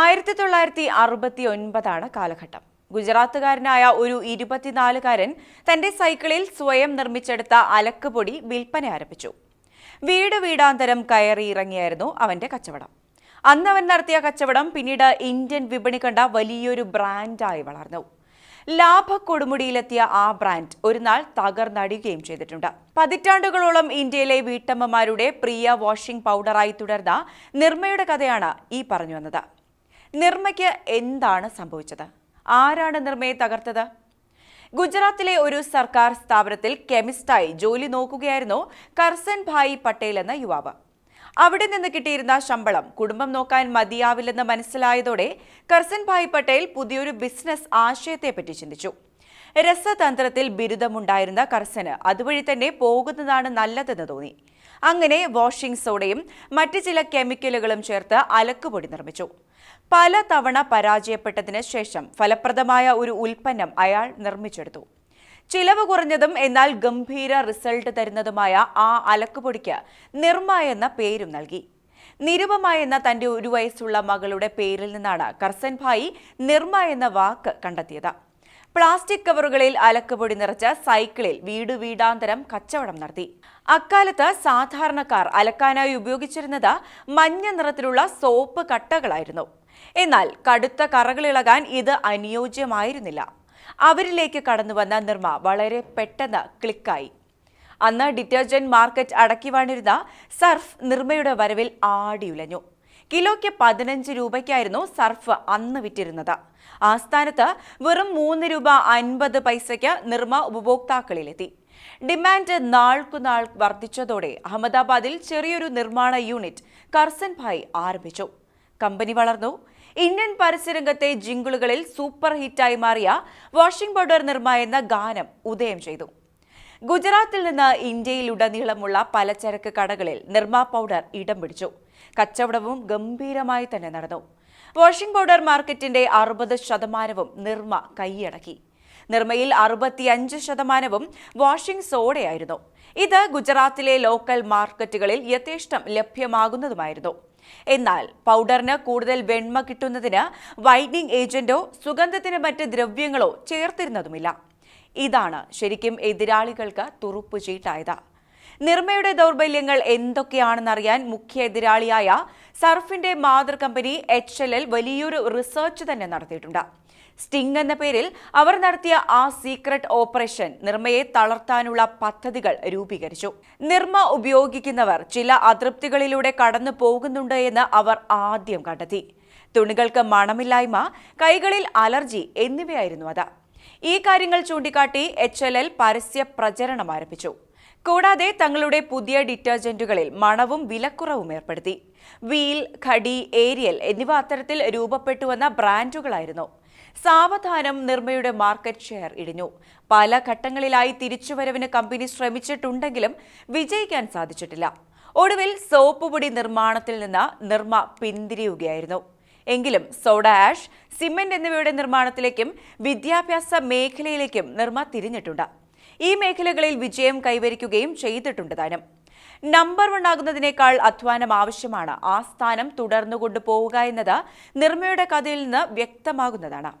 ആയിരത്തി തൊള്ളായിരത്തി അറുപത്തി ഒൻപതാണ് കാലഘട്ടം. ഗുജറാത്തുകാരനായ ഒരു ഇരുപത്തിനാലുകാരൻ തന്റെ സൈക്കിളിൽ സ്വയം നിർമ്മിച്ചെടുത്ത അലക്കുപൊടി വിൽപ്പന ആരംഭിച്ചു. വീട് വീടാന്തരം കയറി ഇറങ്ങിയായിരുന്നു അവന്റെ കച്ചവടം. അന്ന് അവൻ നടത്തിയ കച്ചവടം പിന്നീട് ഇന്ത്യൻ വിപണി കണ്ട വലിയൊരു ബ്രാൻഡായി വളർന്നു. ലാഭ കൊടുമുടിയിലെത്തിയ ആ ബ്രാൻഡ് ഒരു നാൾ തകർന്നടിയുകയും ചെയ്തിട്ടുണ്ട്. പതിറ്റാണ്ടുകളോളം ഇന്ത്യയിലെ വീട്ടമ്മമാരുടെ പ്രിയ വാഷിംഗ് പൗഡറായി തുടർന്ന നിർമ്മയുടെ കഥയാണ് ഈ പറഞ്ഞു വന്നത്. നിർമ്മയ്ക്ക് എന്താണ് സംഭവിച്ചത്? ആരാണ് നിർമ്മയെ തകർത്തത്? ഗുജറാത്തിലെ ഒരു സർക്കാർ സ്ഥാപനത്തിൽ കെമിസ്റ്റായി ജോലി നോക്കുകയായിരുന്നു കർസൻ ഭായ് പട്ടേൽ എന്ന യുവാവ്. അവിടെ നിന്ന് കിട്ടിയിരുന്ന ശമ്പളം കുടുംബം നോക്കാൻ മതിയാവില്ലെന്ന് മനസ്സിലായതോടെ കർസൻ ഭായ് പട്ടേൽ പുതിയൊരു ബിസിനസ് ആശയത്തെപ്പറ്റി ചിന്തിച്ചു. രസതന്ത്രത്തിൽ ബിരുദമുണ്ടായിരുന്ന കർസന് അതുവഴി തന്നെ പോകുന്നതാണ് നല്ലതെന്ന് തോന്നി. അങ്ങനെ വാഷിംഗ് സോഡയും മറ്റ് ചില കെമിക്കലുകളും ചേർത്ത് അലക്കുപൊടി നിർമ്മിച്ചു. പല തവണ പരാജയപ്പെട്ടതിന് ശേഷം ഫലപ്രദമായ ഒരു ഉൽപ്പന്നം അയാൾ നിർമ്മിച്ചെടുത്തു. ചിലവ് കുറഞ്ഞതും എന്നാൽ ഗംഭീര റിസൾട്ട് തരുന്നതുമായ ആ അലക്കുപൊടിക്ക് നിർമ്മ എന്ന പേരും നൽകി. നിരുപമ എന്ന തന്റെ ഒരു വയസ്സുള്ള മകളുടെ പേരിൽ നിന്നാണ് കർസൻഭായി നിർമ്മ എന്ന വാക്ക് കണ്ടെത്തിയത്. പ്ലാസ്റ്റിക് കവറുകളിൽ അലക്കുപൊടി നിറച്ച സൈക്കിളിൽ വീട് വീടാന്തരം കച്ചവടം നടത്തി. അക്കാലത്ത് സാധാരണക്കാർ അലക്കാനായി ഉപയോഗിച്ചിരുന്നത് മഞ്ഞ നിറത്തിലുള്ള സോപ്പ് കട്ടകളായിരുന്നു. എന്നാൽ കടുത്ത കറകളിളകാൻ ഇത് അനുയോജ്യമായിരുന്നില്ല. അവരിലേക്ക് കടന്നുവന്ന നിർമ്മ വളരെ പെട്ടെന്ന് ക്ലിക്കായി. അന്ന് ഡിറ്റർജന്റ് മാർക്കറ്റ് അടക്കി വാണിരുന്ന സർഫ് നിർമ്മയുടെ വരവിൽ ആടിയുലഞ്ഞു. കിലോയ്ക്ക് പതിനഞ്ച് രൂപയ്ക്കായിരുന്നു സർഫ് അന്ന് വിറ്റിരുന്നത്. ആസ്ഥാനത്ത് വെറും മൂന്ന് രൂപ അൻപത് പൈസയ്ക്ക് നിർമ്മ ഉപഭോക്താക്കളിലെത്തി. ഡിമാൻഡ് നാൾക്കുനാൾ വർദ്ധിച്ചതോടെ അഹമ്മദാബാദിൽ ചെറിയൊരു നിർമ്മാണ യൂണിറ്റ് കർസൻ ഭായ് ആരംഭിച്ചു. കമ്പനി വളർന്നു. ഇന്ത്യൻ പരസ്യരംഗത്തെ ജിങ്കിളുകളിൽ സൂപ്പർ ഹിറ്റായി മാറിയ വാഷിംഗ് പൗഡർ നിർമ്മ എന്ന ഗാനം ഉദയം ചെയ്തു. ഗുജറാത്തിൽ നിന്ന് ഇന്ത്യയിലുടനീളമുള്ള പലചരക്ക് കടകളിൽ നിർമ്മ പൗഡർ ഇടം പിടിച്ചു. കച്ചവടവും ഗംഭീരമായി തന്നെ നടന്നു. വാഷിംഗ് പൗഡർ മാർക്കറ്റിന്റെ അറുപത് ശതമാനവും നിർമ്മ കൈയടക്കി. നിർമ്മയിൽ അറുപത്തിയഞ്ച് ശതമാനവും വാഷിംഗ് സോഡയായിരുന്നു. ഇത് ഗുജറാത്തിലെ ലോക്കൽ മാർക്കറ്റുകളിൽ യഥേഷ്ടം ലഭ്യമാകുന്നതുമായിരുന്നു. എന്നാൽ പൗഡറിന് കൂടുതൽ വെണ്മ കിട്ടുന്നതിന് വൈറ്റനിങ് ഏജന്റോ സുഗന്ധത്തിന് മറ്റ് ദ്രവ്യങ്ങളോ ചേർത്തിരുന്നതുമില്ല. ഇതാണ് ശരിക്കും എതിരാളികൾക്ക് തുറുപ്പ് ചീട്ടായത്. നിർമ്മയുടെ ദൗർബല്യങ്ങൾ എന്തൊക്കെയാണെന്നറിയാൻ മുഖ്യ എതിരാളിയായ സർഫിന്റെ മാതൃ കമ്പനി എച്ച് എൽ എൽ വലിയൊരു റിസർച്ച് തന്നെ നടത്തിയിട്ടുണ്ട്. സ്റ്റിംഗ് എന്ന പേരിൽ അവർ നടത്തിയ ആ സീക്രട്ട് ഓപ്പറേഷൻ നിർമ്മയെ തളർത്താനുള്ള പദ്ധതികൾ രൂപീകരിച്ചു. നിർമ്മ ഉപയോഗിക്കുന്നവർ ചില അതൃപ്തികളിലൂടെ കടന്നു പോകുന്നുണ്ട് എന്ന് അവർ ആദ്യം കണ്ടെത്തി. തുണികൾക്ക് മണമില്ലായ്മ കൈകളിൽ അലർജി എന്നിവയായിരുന്നു അത്. ഈ കാര്യങ്ങൾ ചൂണ്ടിക്കാട്ടി എച്ച് എൽ എൽ പരസ്യ പ്രചരണം ആരംഭിച്ചു. കൂടാതെ തങ്ങളുടെ പുതിയ ഡിറ്റർജന്റുകളിൽ മണവും വിലക്കുറവും ഏർപ്പെടുത്തി. വീൽ ഖടി ഏരിയൽ എന്നിവ അത്തരത്തിൽ രൂപപ്പെട്ടുവന്ന ബ്രാൻഡുകളായിരുന്നു. സാവധാനം നിർമ്മയുടെ മാർക്കറ്റ് ഷെയർ ഇടിഞ്ഞു. പല ഘട്ടങ്ങളിലായി തിരിച്ചുവരവിന് കമ്പനി ശ്രമിച്ചിട്ടുണ്ടെങ്കിലും വിജയിക്കാൻ സാധിച്ചിട്ടില്ല. ഒടുവിൽ സോപ്പ് പൊടി നിർമ്മാണത്തിൽ നിന്ന് നിർമ്മ പിന്തിരിയുകയായിരുന്നു. എങ്കിലും സോഡ ആഷ് സിമെന്റ് എന്നിവയുടെ നിർമ്മാണത്തിലേക്കും വിദ്യാഭ്യാസ മേഖലയിലേക്കും നിർമ്മ തിരിഞ്ഞിട്ടുണ്ട്. ഈ മേഖലകളിൽ വിജയം കൈവരിക്കുകയും ചെയ്തിട്ടുണ്ട് താനും നമ്പർ വൺ ആകുന്നതിനേക്കാൾ അധ്വാനം ആവശ്യമാണ്. ആ സ്ഥാനം തുടർന്നു കൊണ്ടുപോവുക എന്നത് നിർമ്മയുടെ കഥയിൽ നിന്ന് വ്യക്തമാകുന്നതാണ്.